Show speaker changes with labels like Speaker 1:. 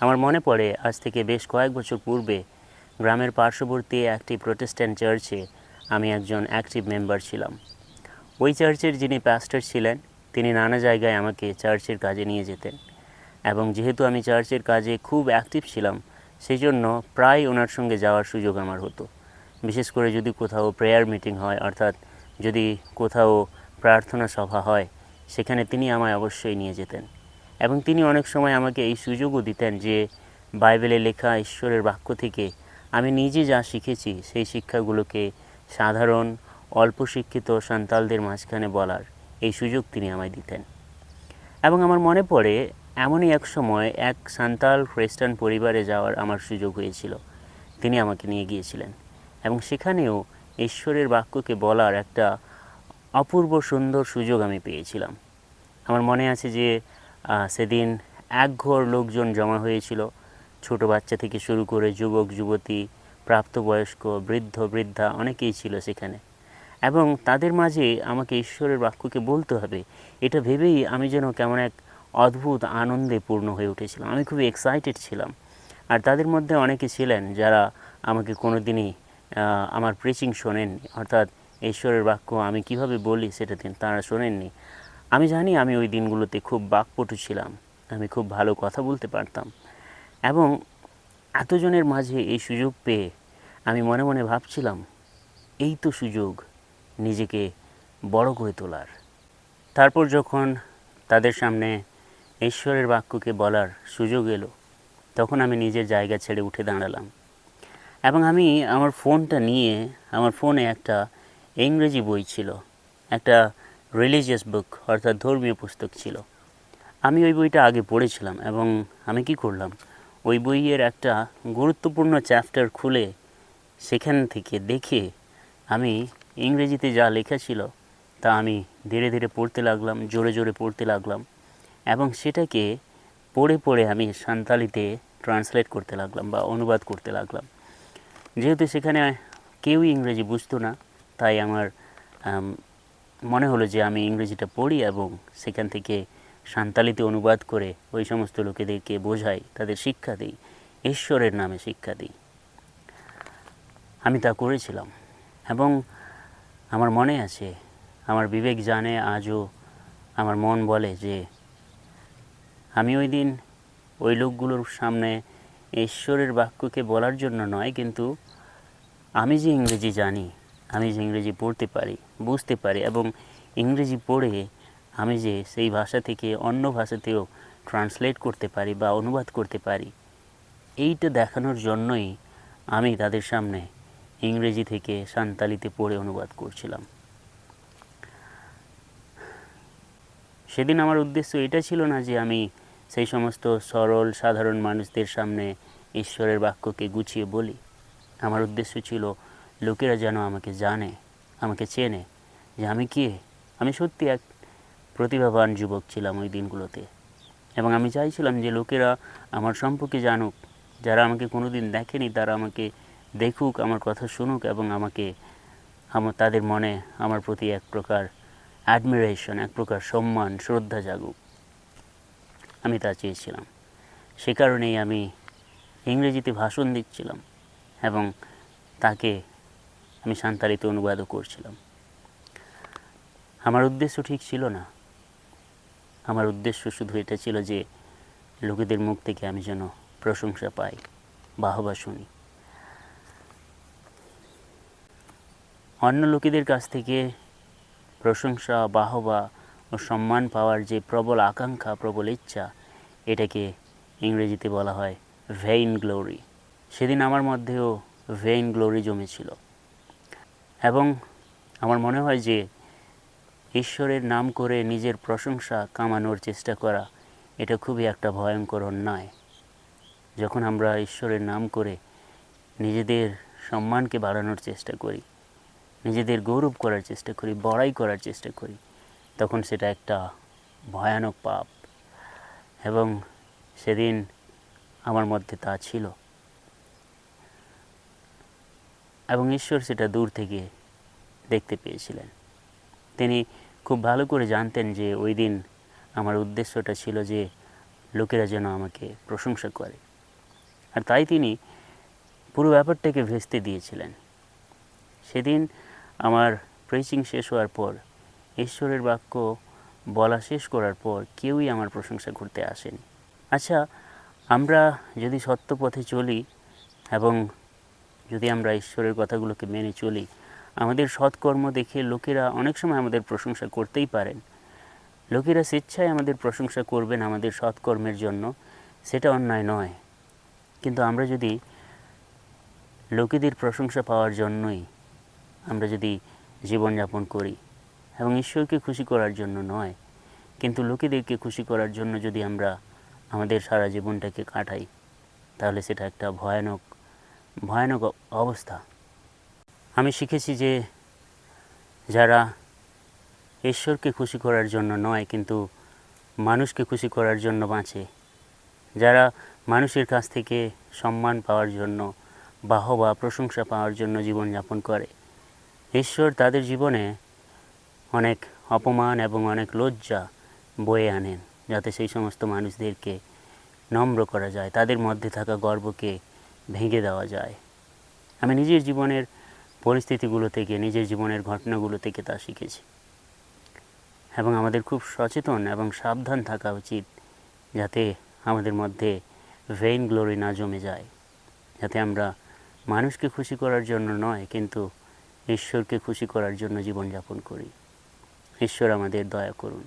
Speaker 1: আমার মনে পড়ে, আজ থেকে বেশ কয়েক বছর পূর্বে গ্রামের পার্শ্ববর্তী একটি প্রোটেস্ট্যান্ট চার্চে আমি একজন অ্যাক্টিভ মেম্বার ছিলাম। ওই চার্চের যিনি প্যাস্টার ছিলেন, তিনি নানা জায়গায় আমাকে চার্চের কাজে নিয়ে যেতেন এবং যেহেতু আমি চার্চের কাজে খুব অ্যাক্টিভ ছিলাম সেই জন্য প্রায় ওনার সঙ্গে যাওয়ার সুযোগ আমার হতো। বিশেষ করে যদি কোথাও প্রেয়ার মিটিং হয়, অর্থাৎ যদি কোথাও প্রার্থনা সভা হয়, সেখানে তিনি আমায় অবশ্যই নিয়ে যেতেন। এবং তিনি অনেক সময় আমাকে এই সুযোগও দিতেন যে বাইবেলে লেখা ঈশ্বরের বাক্য থেকে আমি নিজে যা শিখেছি সেই শিক্ষাগুলোকে সাধারণ, অল্প শিক্ষিত সান্তালদের মাঝখানে বলার এই সুযোগ তিনি আমায় দিতেন। এবং আমার মনে পড়ে এমনই এক সময় এক সান্তাল খ্রিস্টান পরিবারে যাওয়ার আমার সুযোগ হয়েছিল। তিনি আমাকে নিয়ে গিয়েছিলেন এবং সেখানেও ঈশ্বরের বাক্যকে বলার একটা অপূর্ব সুন্দর সুযোগ আমি পেয়েছিলাম। আমার মনে আছে যে সেদিন একঘর লোকজন জমা হয়েছিল। ছোট বাচ্চা থেকে শুরু করে যুবক, যুবতী, প্রাপ্তবয়স্ক, বৃদ্ধ, বৃদ্ধা অনেকেই ছিল সেখানে। এবং তাদের মাঝে আমাকে ঈশ্বরের বাক্যকে বলতে হবে। এটা ভেবেই আমি যেন কেমন এক অদ্ভুত আনন্দে পূর্ণ হয়ে উঠেছিলাম। আমি খুবই এক্সাইটেড ছিলাম। আর তাদের মধ্যে অনেকে ছিলেন যারা আমাকে কোনো দিনই আমার প্রিচিং শোনেননি। অর্থাৎ ঈশ্বরের বাক্য আমি কীভাবে বলি সেটা তারা শোনেননি। আমি জানি আমি ওই দিনগুলোতে খুব বাকপটু ছিলাম, আমি খুব ভালো কথা বলতে পারতাম। এবং এতজনের মাঝে এই সুযোগ পেয়ে আমি মনে মনে ভাবছিলাম, এই তো সুযোগ নিজেকে বড় করে তোলার। তারপর যখন তাদের সামনে ঈশ্বরের বাক্যকে বলার সুযোগ এলো, তখন আমি নিজের জায়গা ছেড়ে উঠে দাঁড়ালাম। এবং আমি আমার ফোনটা নিয়ে, আমার ফোনে একটা ইংরেজি বই ছিল, একটা রিলিজিয়াস বুক অর্থাৎ ধর্মীয় পুস্তক ছিল। আমি ওই বইটা আগে পড়েছিলাম এবং আমি কি করলাম? ওই বইয়ের একটা গুরুত্বপূর্ণ চ্যাপ্টার খুলে সেখান থেকে দেখে আমি ইংরেজিতে যা লেখা ছিল তা আমি ধীরে ধীরে পড়তে লাগলাম জোরে জোরে পড়তে লাগলাম এবং সেটাকে পড়ে পড়ে আমি সান্তালিতে ট্রান্সলেট করতে লাগলাম বা অনুবাদ করতে লাগলাম। যেহেতু সেখানে কেউই ইংরেজি বুঝতো না তাই আমার আম, মনে হলো যে আমি ইংরেজিটা পড়ি এবং সেখান থেকে সান্তালিতে অনুবাদ করে ওই সমস্ত লোকেদেরকে বোঝাই, তাদের শিক্ষা দিই, ঈশ্বরের নামে শিক্ষা দিই। আমি তা করেছিলাম এবং আমার মনে আছে, আমার বিবেক জানে, আজও আমার মন বলে যে আমি ওই দিন ওই লোকগুলোর সামনে ঈশ্বরের বাক্যকে বলার জন্য নয়, কিন্তু আমি যে ইংরেজি জানি আমি যে ইংরেজি পড়তে পারি, বুঝতে পারি এবং ইংরেজি পড়ে আমি যে সেই ভাষা থেকে অন্য ভাষাতেও ট্রান্সলেট করতে পারি বা অনুবাদ করতে পারি, এইটা দেখানোর জন্যই আমি তাদের সামনে ইংরেজি থেকে সান্তালিতে পড়ে অনুবাদ করছিলাম। সেদিন আমার উদ্দেশ্য এটা ছিল না যে আমি সেই সমস্ত সরল, সাধারণ মানুষদের সামনে ঈশ্বরের বাক্যকে গুছিয়ে বলি। আমার উদ্দেশ্য ছিল লোকেরা যেন আমাকে জানে, আমাকে চেনে যে আমি কে? আমি সত্যি এক প্রতিভাবান যুবক ছিলাম ওই দিনগুলোতে। এবং আমি চাইছিলাম যে লোকেরা আমার সম্পর্কে জানুক, যারা আমাকে কোনো দিন দেখেনি তারা আমাকে দেখুক, আমার কথা শুনুক এবং আমাকে, আমার, তাদের মনে আমার প্রতি এক প্রকার অ্যাডমিরেশন এক প্রকার সম্মান, শ্রদ্ধা জাগুক। আমি তা চেয়েছিলাম। সে কারণেই আমি ইংরেজিতে ভাষণ দিচ্ছিলাম এবং তাকে আমি সান্তালিতে অনুবাদও করছিলাম। আমার উদ্দেশ্য ঠিক ছিল না। আমার উদ্দেশ্য শুধু এটা ছিল যে লোকেদের মুখ থেকে আমি যেন প্রশংসা পাই, বাহবা শুনি। অন্য লোকেদের কাছ থেকে প্রশংসা, বাহবা ও সম্মান পাওয়ার যে প্রবল আকাঙ্ক্ষা, প্রবল ইচ্ছা, এটাকে ইংরেজিতে বলা হয় ভেইন গ্লোরি সেদিন আমার মধ্যেও ভেইন গ্লোরি জমেছিল। এবং আমার মনে হয় যে ঈশ্বরের নাম করে নিজের প্রশংসা কামানোর চেষ্টা করা, এটা খুবই একটা ভয়ঙ্কর অন্যায়। যখন আমরা ঈশ্বরের নাম করে নিজেদের সম্মানকে বাড়ানোর চেষ্টা করি, নিজেদের গৌরব করার চেষ্টা করি, বড়াই করার চেষ্টা করি, তখন সেটা একটা ভয়ানক পাপ। এবং সেদিন আমার মধ্যে তা ছিল। এবং ঈশ্বর সেটা দূর থেকে দেখতে পেয়েছিলেন। তিনি খুব ভালো করে জানতেন যে ওই দিন আমার উদ্দেশ্যটা ছিল যে লোকেরা যেন আমাকে প্রশংসা করে। আর তাই তিনি পুরো ব্যাপারটাকে ভেস্তে দিয়েছিলেন। সেদিন আমার প্রেচিং শেষ হওয়ার পর, ঈশ্বরের বাক্য বলা শেষ করার পর কেউই আমার প্রশংসা করতে আসেনি। আচ্ছা আমরা যদি সত্য পথে চলি এবং যদি আমরা ঈশ্বরের কথাগুলোকে মেনে চলি, আমাদের সৎকর্ম দেখে লোকেরা অনেক সময় আমাদের প্রশংসা করতেই পারেন। লোকেরা স্বেচ্ছায় আমাদের প্রশংসা করবেন আমাদের সৎকর্মের জন্য, সেটা অন্যায় নয়। কিন্তু আমরা যদি লোকেদের প্রশংসা পাওয়ার জন্যই আমরা যদি জীবনযাপন করি, এবং ঈশ্বরকে খুশি করার জন্য নয়, কিন্তু লোকেদেরকে খুশি করার জন্য যদি আমরা আমাদের সারা জীবনটাকে কাটাই, তাহলে সেটা একটা ভয়ানক ভয়ানক অবস্থা। আমি শিখেছি যে যারা ঈশ্বরকে খুশি করার জন্য নয়, কিন্তু মানুষকে খুশি করার জন্য বাঁচে। যারা মানুষের কাছ থেকে সম্মান পাওয়ার জন্য, বাহবা, প্রশংসা পাওয়ার জন্য জীবনযাপন করে। ঈশ্বর তাদের জীবনে অনেক অপমান এবং অনেক লজ্জা বয়ে আনেন, যাতে সেই সমস্ত মানুষদেরকে নম্র করা যায়। তাদের মধ্যে থাকা গর্বকে ভেঙে দেওয়া যায়। আমি নিজের জীবনের পরিস্থিতিগুলো থেকে, নিজের জীবনের ঘটনাগুলো থেকে তা শিখেছি। এবং আমাদের খুব সচেতন এবং সাবধান থাকা উচিত যাতে আমাদের মধ্যে ভেইন গ্লোরি না জমে যায়। যাতে আমরা মানুষকে খুশি করার জন্য নয়, কিন্তু ঈশ্বরকে খুশি করার জন্য জীবনযাপন করি। ঈশ্বর আমাদের দয়া করুন।